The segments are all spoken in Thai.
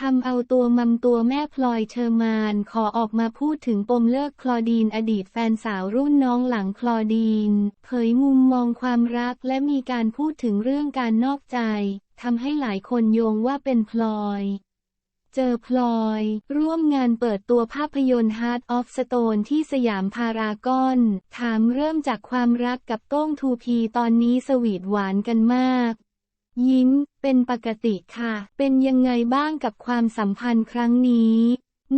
ทำเอาตัวมัมตัวแม่พลอยเชอร์มานขอออกมาพูดถึงปมเลิกคลอดีนอดีตแฟนสาวรุ่นน้องหลังคลอดีน เผยมุมมองความรักและมีการพูดถึงเรื่องการนอกใจทำให้หลายคนโยงว่าเป็นพลอย เจอพลอย ร่วมงานเปิดตัวภาพยนตร์ Heart of Stone ที่สยามพารากอน ถามเริ่มจากความรักกับโต้งทูพีตอนนี้สวีทหวานกันมาก ยิ้ม เป็นปกติค่ะ เป็นยังไงบ้างกับความสัมพันธ์ครั้งนี้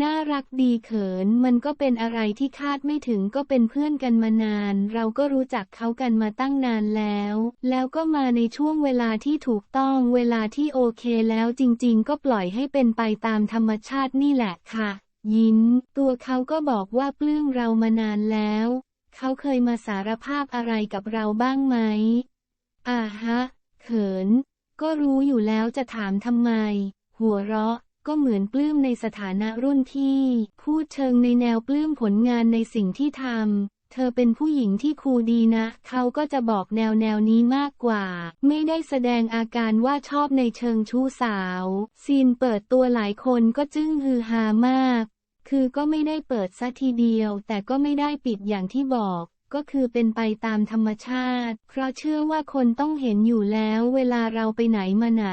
น่ารักดีเขิน มันก็เป็นอะไรที่คาดไม่ถึงก็เป็นเพื่อนกันมานาน เราก็รู้จักเขากันมาตั้งนานแล้ว แล้วก็มาในช่วงเวลาที่ถูกต้อง เวลาที่โอเคแล้วจริงๆ ก็ปล่อยให้เป็นไปตามธรรมชาตินี่แหละค่ะ ยิ้ม ตัวเขาก็บอกว่าปลื้มเรามานานแล้ว เขาเคยมาสารภาพอะไรกับเราบ้างไหมอ่าฮะ เขิน ก็รู้อยู่แล้วจะถามทำไม หัวเราะ ก็เหมือนปลื้มในสถานะรุ่นพี่ พูดเชิงในแนวปลื้มผลงานในสิ่งที่ทำ เธอเป็นผู้หญิงที่คูดีนะ เขาก็จะบอกแนวแนวนี้มากกว่า ไม่ได้แสดงอาการว่าชอบในเชิงชู้สาว ซีนเปิดตัวหลายคนก็จึ้งฮือฮามาก คือก็ไม่ได้เปิดซะทีเดียว แต่ก็ไม่ได้ปิดอย่างที่บอก ก็คือเป็นไปตามธรรมชาติ เพราะเชื่อว่าคนต้องเห็นอยู่แล้วเวลาเราไปไหนมาไหน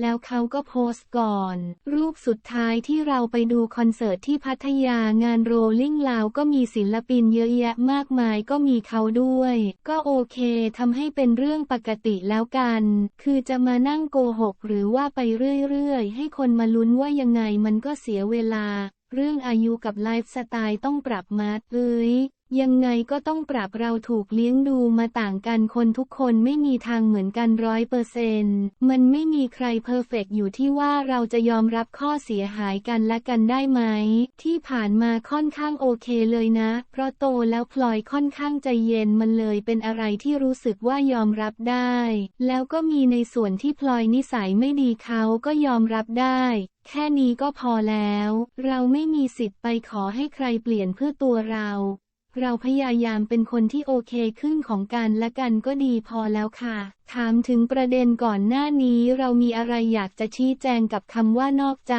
แล้วเขาก็โพสต์ก่อน รูปสุดท้ายที่เราไปดูคอนเสิร์ตที่พัทยางานโรลลิ่งลาวก็มีศิลปินเยอะแยะมากมายก็มีเขาด้วย ก็โอเคทำให้เป็นเรื่องปกติแล้วกัน คือจะมานั่งโกหกหรือว่าไปเรื่อยๆ ให้คนมาลุ้นว่ายังไงมันก็เสียเวลา เรื่องอายุกับไลฟ์สไตล์ต้องปรับมัดเอ้ยยังไงก็ต้องปรับเราถูกเลี้ยงดูมาต่างกันคนทุกคนไม่มีทางเหมือนกันร้อยเปอร์เซนต์มันไม่มีใครเพอร์เฟกอยู่ที่ว่าเราจะยอมรับข้อเสียหายกันและกันได้ไหม ที่ผ่านมาค่อนข้างโอเคเลยนะ เพราะโตแล้วพลอยค่อนข้างใจเย็นมันเลยเป็นอะไรที่รู้สึกว่ายอมรับได้ แล้วก็มีในส่วนที่พลอยนิสัยไม่ดีเขาก็ยอมรับได้ แค่นี้ก็พอแล้ว เราไม่มีสิทธิ์ไปขอให้ใครเปลี่ยนเพื่อตัวเรา เราพยายามเป็นคนที่โอเคขึ้นของกันและกันก็ดีพอแล้วค่ะ ถามถึงประเด็นก่อนหน้านี้เรามีอะไรอยากจะชี้แจงกับคำว่านอกใจ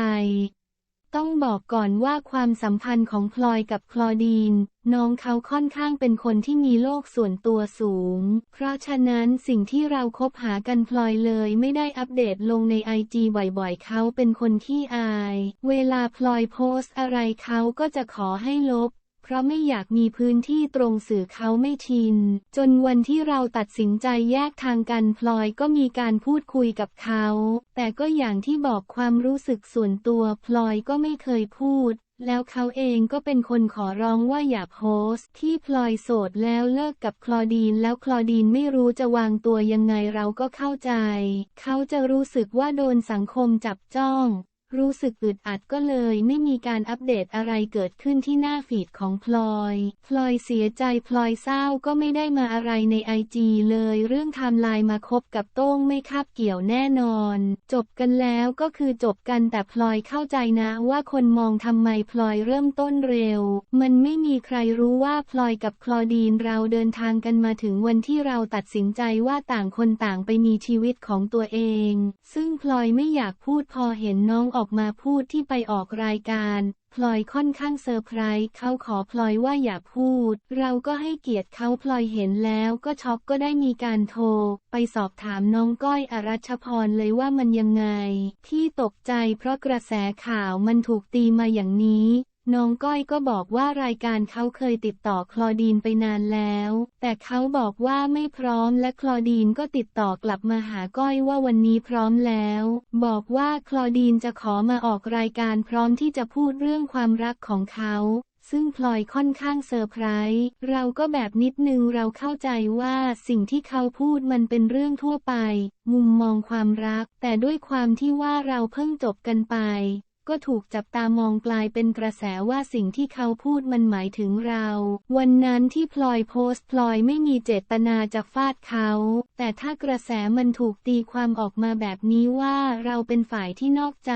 ต้องบอกก่อนว่าความสัมพันธ์ของพลอยกับคลอดีน น้องเขาค่อนข้างเป็นคนที่มีโลกส่วนตัวสูง เพราะฉะนั้นสิ่งที่เราคบหากันพลอยเลยไม่ได้อัปเดตลงในไอจีบ่อยๆ เขาเป็นคนขี้อาย เวลาพลอยโพสต์อะไรเขาก็จะขอให้ลบ ราะไม่อยากมีพื้นที่ตรงสื่อเขาไม่ชิน จนวันที่เราตัดสินใจแยกทางกันพลอยก็มีการพูดคุยกับเขา แต่ก็อย่างที่บอกความรู้สึกส่วนตัวพลอยก็ไม่เคยพูด แล้วเขาเองก็เป็นคนขอร้องว่าอย่าโพสต์ ที่พลอยโสดแล้วเลิกกับคลอดีนแล้วคลอดีนไม่รู้จะวางตัวยังไงเราก็เข้าใจ เขาจะรู้สึกว่าโดนสังคมจับจ้อง รู้สึกอึดอัดก็เลยไม่มีการอัปเดตอะไรเกิดขึ้นที่หน้าฟีดของพลอย พลอยเสียใจพลอยเศร้าก็ไม่ได้มาอะไรในไอจีเลยเรื่องไทม์ไลน์มาคบกับโต้งไม่คาบเกี่ยวแน่นอน จบกันแล้วก็คือจบกันแต่พลอยเข้าใจนะว่าคนมองทำไมพลอยเริ่มต้นเร็ว มันไม่มีใครรู้ว่าพลอยกับคลอดีนเราเดินทางกันมาถึงวันที่เราตัดสินใจว่าต่างคนต่างไปมีชีวิตของตัวเอง ซึ่งพลอยไม่อยากพูดพอเห็นน้องออกมาพูดที่ไปออกรายการ พลอยค่อนข้างเซอร์ไพรส์เขาขอพลอยว่าอย่าพูด เราก็ให้เกียรติเขาพลอยเห็นแล้วก็ช็อกก็ได้มีการโทร ไปสอบถามน้องก้อยอรัชพรเลยว่ามันยังไง ที่ตกใจเพราะกระแสข่าวมันถูกตีมาอย่างนี้ น้องก้อยก็บอกว่ารายการเขาเคยติดต่อคลอดีนไปนานแล้ว แต่เขาบอกว่าไม่พร้อมและคลอดีนก็ติดต่อกลับมาหาก้อยว่าวันนี้พร้อมแล้ว บอกว่าคลอดีนจะขอมาออกรายการพร้อมที่จะพูดเรื่องความรักของเขาซึ่งพลอยค่อนข้างเซอร์ไพรส์เราก็แบบนิดนึงเราเข้าใจว่าสิ่งที่เขาพูดมันเป็นเรื่องทั่วไป มุมมองความรัก แต่ด้วยความที่ว่าเราเพิ่งจบกันไป ก็ถูกจับตามองกลายเป็นกระแสว่าสิ่งที่เขาพูดมันหมายถึงเรา วันนั้นที่พลอยโพสต์พลอยไม่มีเจตนาจะฟาดเขา แต่ถ้ากระแสมันถูกตีความออกมาแบบนี้ว่าเราเป็นฝ่ายที่นอกใจ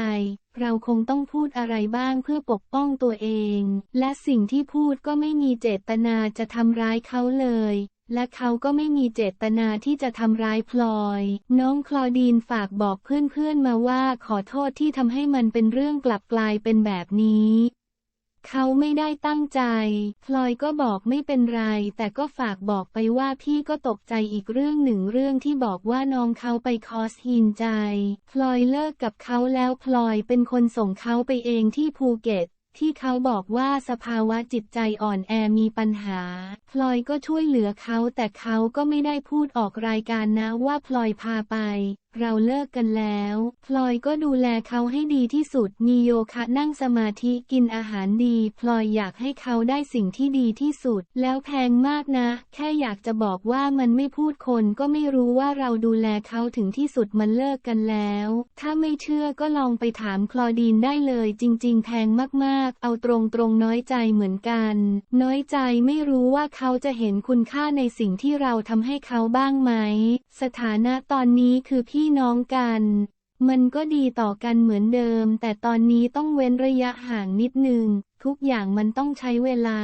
เราคงต้องพูดอะไรบ้างเพื่อปกป้องตัวเอง และสิ่งที่พูดก็ไม่มีเจตนาจะทำร้ายเขาเลย และเขาก็ไม่มีเจตนาที่จะทำร้ายพลอย น้องคลอดีนฝากบอกเพื่อนๆมาว่าขอโทษที่ทำให้มันเป็นเรื่องกลับกลายเป็นแบบนี้เขาไม่ได้ตั้งใจ พลอยก็บอกไม่เป็นไร แต่ก็ฝากบอกไปว่าพี่ก็ตกใจอีกเรื่องหนึ่งเรื่องที่บอกว่าน้องเขาไปคอสหินใจ พลอยเลิกกับเขาแล้วพลอยเป็นคนส่งเขาไปเองที่ภูเก็ต ที่เขาบอกว่าสภาวะจิตใจอ่อนแอมีปัญหา พลอยก็ช่วยเหลือเขาแต่เขาก็ไม่ได้พูดออกรายการนะว่าพลอยพาไป เราเลิกกันแล้ว พลอยก็ดูแลเขาให้ดีที่สุด มีโยคะนั่งสมาธิกินอาหารดี พลอยอยากให้เขาได้สิ่งที่ดีที่สุด แล้วแพงมากนะ แค่อยากจะบอกว่ามันไม่พูดคนก็ไม่รู้ว่าเราดูแลเขาถึงที่สุดมันเลิกกันแล้ว ถ้าไม่เชื่อก็ลองไปถามคลอดีนได้เลย จริง ๆ แพงมากๆ เอาตรงๆน้อยใจเหมือนกัน น้อยใจไม่รู้ว่าเขาจะเห็นคุณค่าในสิ่งที่เราทำให้เขาบ้างไหม สถานะตอนนี้คือพี่พี่น้องกัน มันก็ดีต่อกันเหมือนเดิม แต่ตอนนี้ต้องเว้นระยะห่างนิดนึง ทุกอย่างมันต้องใช้เวลา